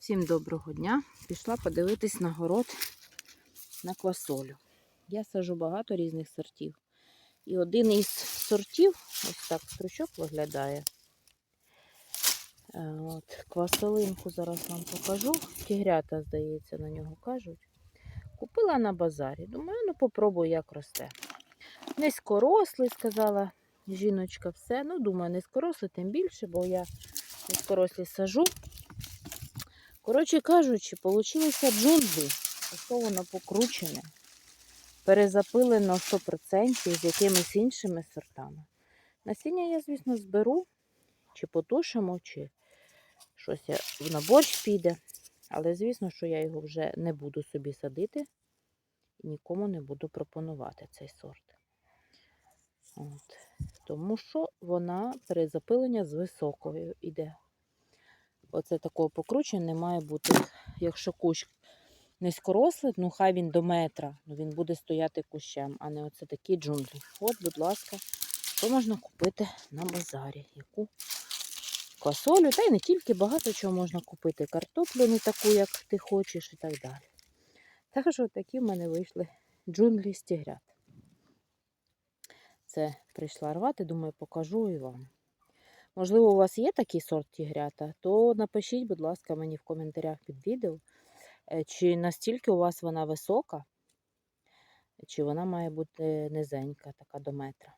Всім доброго дня. Пішла подивитись на город на квасолю. Я сажу багато різних сортів. І один із сортів, ось так стручок виглядає. Е, От, квасолинку зараз вам покажу. Тігрята, здається, на нього кажуть. Купила на базарі. Думаю, ну попробую, як росте. Низькорослий, сказала жіночка, все. Ну, думаю, низькорослий, тим більше, бо я низькорослі сажу. Коротше кажучи, получилися джунглі. Воно покручене, перезапилено 100% з якимись іншими сортами. Насіння я, звісно, зберу, чи потушимо, чи щось на борщ піде. Але, звісно, що я його вже не буду собі садити і нікому не буду пропонувати цей сорт. От. Тому що вона перезапилення з високою йде. Оце такого покручення не має бути. Якщо кущ низькорослий, ну хай він до метра, ну він буде стояти кущем, а не оце такі джунглі. От, будь ласка, що можна купити на базарі? Яку квасолю, та й не тільки багато чого можна купити. Картоплю не таку, як ти хочеш, і так далі. Так що такі в мене вийшли джунглі з тігрят. Це прийшла рвати, думаю, покажу і вам. Можливо, у вас є такий сорт тігрята, то напишіть, будь ласка, мені в коментарях під відео, е, чи настільки у вас вона висока, чи вона має бути низенька, така до метра.